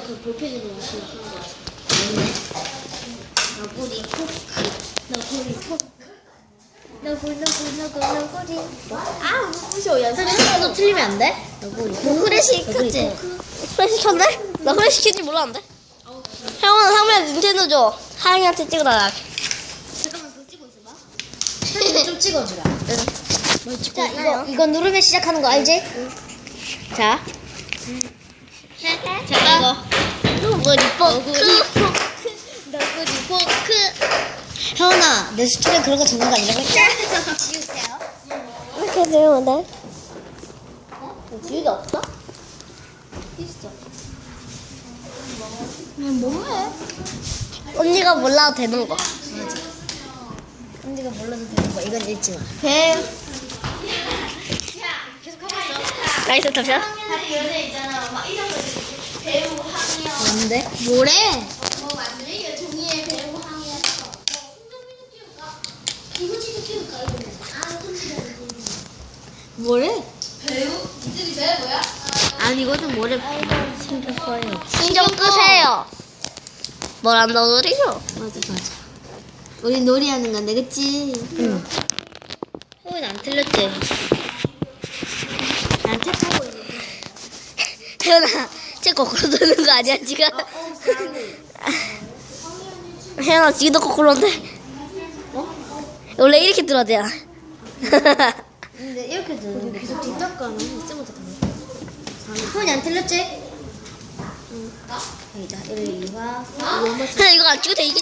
그 볼펜으로 마시는 하는 거 같아. 너구리 포크. 너구리 포크. 너구리 너구리 너구리 너구리. 아 무서워. 연습해서 틀리면 안 돼? 너구리. 후레쉬 크지? 후레쉬 켰네? 나 후레쉬 켰지 몰랐는데? 형은 상면 닌텐도 줘. 하영이한테 찍어달라. 잠깐만 그거 찍고 있어봐. 사진 좀 찍어주라. 뭐 찍고 자, 있나요? 이거 누르면 시작하는 거 알지? 자. 자 이거. 너구리 포크. 너구리 포크. 혜원아, 내 수출에 그런 거 적는 거 아니라고 했지? 지우세요. 이렇게 들으면 돼? 지우개 없어? 있어. 뭐해? 언니가 몰라도 되는 거. 언니가 몰라도 되는 거. 이건 읽지 마. 배. 나이스 탑샷. 뭔데? 뭐래? 뭐래? 아니 이거는 뭐래? 신경 써요. 신경 끄세요. 뭘 안다고 소리죠? 맞아 맞아. 우리 놀이하는 건데 그치? 응. 호인 안 틀렸지? 난 책하고 있는데. 혜연아, 쟤 거꾸로 드는 거 아니야, 지금? 혜연아, 지금도 거꾸로인데? 어? 원래 이렇게 들어야 돼. 근데 이렇게 되는데 계속 뒷닦아는 이쯤부터 다 호인이 안 틀렸지? 응. 여기다 1, 2화. 그냥 이거 안 찍어도 돼. 이게